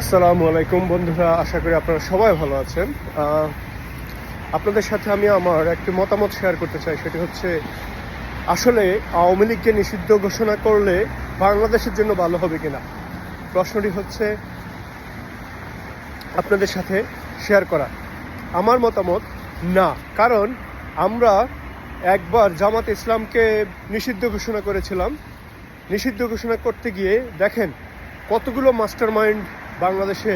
আসসালামু আলাইকুম বন্ধুরা, আশা করি আপনারা সবাই ভালো আছেন। আপনাদের সাথে আমি আমার একটি মতামত শেয়ার করতে চাই, সেটি হচ্ছে, আসলে আওয়ামী লীগকে নিষিদ্ধ ঘোষণা করলে বাংলাদেশের জন্য ভালো হবে কিনা? প্রশ্নটি হচ্ছে, আপনাদের সাথে শেয়ার করা। আমার মতামত, না। কারণ আমরা একবার জামাত ইসলামকে নিষিদ্ধ ঘোষণা করেছিলাম। নিষিদ্ধ ঘোষণা করতে গিয়ে দেখেন, কতগুলো মাস্টার মাইন্ড বাংলাদেশে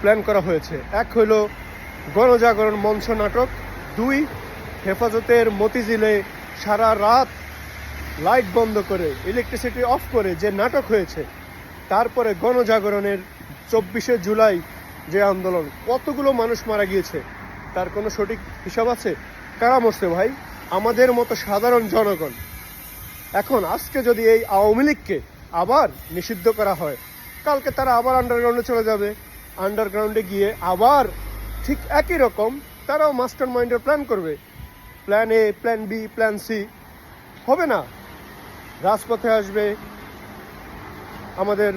প্ল্যান করা হয়েছে। এক হইল গণজাগরণ মঞ্চ নাটক, দুই হেফাজতের মতিঝিলে সারা রাত লাইট বন্ধ করে ইলেকট্রিসিটি অফ করে যে নাটক হয়েছে, তারপরে গণজাগরণের চব্বিশে জুলাই যে আন্দোলন, কতগুলো মানুষ মারা গিয়েছে, তার কোনো সঠিক হিসাব আছে? কারা মরছে ভাই? আমাদের মতো সাধারণ জনগণ। এখন আজকে যদি এই আওয়ামী লীগকে আবার নিষিদ্ধ করা হয় কালকে তারা আবার আন্ডারগ্রাউন্ডে চলে যাবে। আন্ডারগ্রাউন্ডে গিয়ে আবার ঠিক একই রকম তারাও মাস্টার মাইন্ডের প্ল্যান করবে। Plan A plan B plan C হবে না? রাজপথে আসবে আমাদের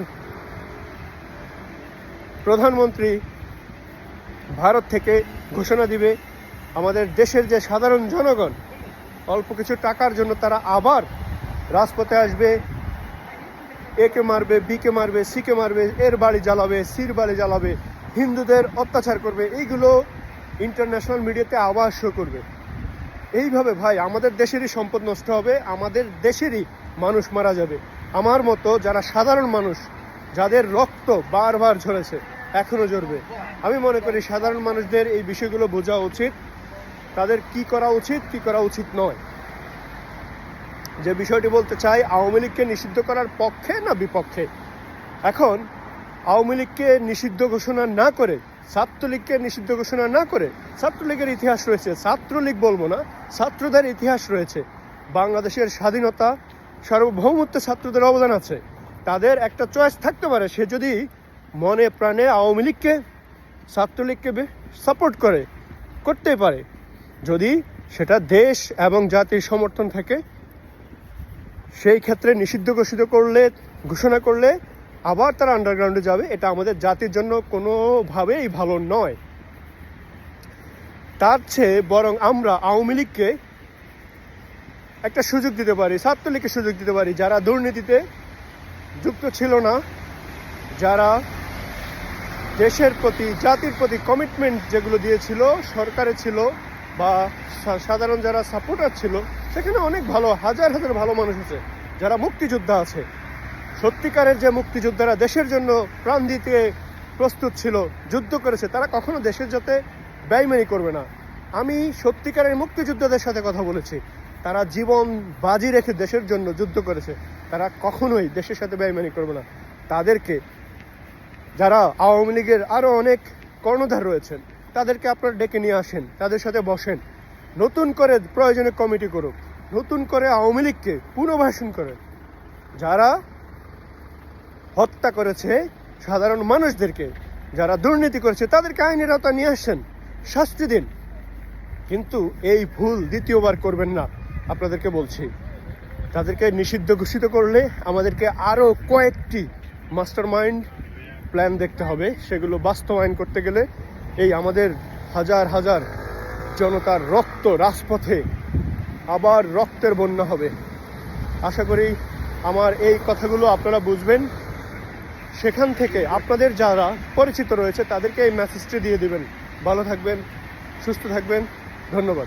প্রধানমন্ত্রী। ভারত থেকে ঘোষণা দিবে আমাদের দেশের যে সাধারণ জনগণ, অল্প কিছু টাকার জন্য তারা আবার রাজপথে আসবে। একে মারবে বিকে মারবে সিকে মারবে, এর বাড়ি জ্বালাবে সির বাড়ি জ্বালাবে। হিন্দুদের অত্যাচার করবে, এইগুলো ইন্টারন্যাশনাল মিডিয়াতে আওয়াজ শো করবে। এইভাবে ভাই, আমাদের দেশেরই সম্পদ নষ্ট হবে, আমাদের দেশেরই মানুষ মারা যাবে। আমার মতো যারা সাধারণ মানুষ, যাদের রক্ত বারবার ঝরেছে এখনও ঝরবে আমি মনে করি সাধারণ মানুষদের এই বিষয়গুলো বোঝা উচিত। তাদের কি করা উচিত, কি করা উচিত নয়। যে বিষয়টি বলতে চাই, আওয়ামী লীগকে নিষিদ্ধ করার পক্ষে না বিপক্ষে? এখন, আওয়ামী লীগকে নিষিদ্ধ ঘোষণা না করে, ছাত্রলীগকে নিষিদ্ধ ঘোষণা না করে, ছাত্রলীগের ইতিহাস রয়েছে। ছাত্রলীগ বলব না, ছাত্রদের ইতিহাস রয়েছে। বাংলাদেশের স্বাধীনতা, সার্বভৌমত্ব ছাত্রদের অবদান আছে। তাদের একটা চয়েস থাকতে পারে, সে যদি মনে প্রাণে আওয়ামী লীগকে, ছাত্রলীগকে সাপোর্ট করে, করতেই পারে। যদি সেটা দেশ এবং জাতির সমর্থন থাকে সেই ক্ষেত্রে নিষিদ্ধ ঘোষিত করলে, ঘোষণা করলে আবার তারা আন্ডারগ্রাউন্ডে যাবে। এটা আমাদের জাতির জন্য কোনোভাবেই ভালো নয়। তার চেয়ে বরং আমরা আওয়ামী লীগকে একটা সুযোগ দিতে পারি ছাত্রলীগকে সুযোগ দিতে পারি। যারা দুর্নীতিতে যুক্ত ছিল না, যারা দেশের প্রতি, জাতির প্রতি কমিটমেন্ট যেগুলো দিয়েছিল, সরকারে ছিল বা সাধারণ যারা সাপোর্টার ছিল সেখানে অনেক ভালো, হাজার হাজার ভালো মানুষ আছে, যারা মুক্তিযোদ্ধা আছে। সত্যিকারের যে মুক্তিযোদ্ধারা দেশের জন্য প্রাণ দিতে প্রস্তুত ছিল, যুদ্ধ করেছে, তারা কখনো দেশের যাতে ব্যয়মানি করবে না। আমি সত্যিকারের মুক্তিযোদ্ধাদের সাথে কথা বলেছি। তারা জীবন বাজি রেখে দেশের জন্য যুদ্ধ করেছে। তারা কখনোই দেশের সাথে ব্যয়মানি করবে না। তাদেরকে, যারা আওয়ামী লীগের আরও অনেক কর্ণধার রয়েছেন, তাদেরকে আপনারা ডেকে নিয়ে আসেন, তাদের সাথে বসেন। নতুন করে প্রয়োজনে কমিটি করুক। নতুন করে আওয়ামী লীগকে পুনর্বাসন করেন যারা হত্যা করেছে সাধারণ মানুষদেরকে, যারা দুর্নীতি করেছে, তাদেরকে আইনের আওতা নিয়ে আসছেন। শাস্তি দিন। কিন্তু এই ভুল দ্বিতীয়বার করবেন না, আপনাদেরকে বলছি। তাদেরকে নিষিদ্ধ ঘোষিত করলে আমাদেরকে আরও কয়েকটি মাস্টার মাইন্ড প্ল্যান দেখতে হবে। সেগুলো বাস্তবায়ন করতে গেলে এই আমাদের হাজার হাজার জনতার রক্ত রাজপথে আবার রক্তের বন্যা হবে। আশা করি আমার এই কথাগুলো আপনারা বুঝবেন। সেখান থেকে আপনাদের যারা পরিচিত রয়েছে, তাদেরকে এই মেসেজটি দিয়ে দিবেন। ভালো থাকবেন, সুস্থ থাকবেন। ধন্যবাদ।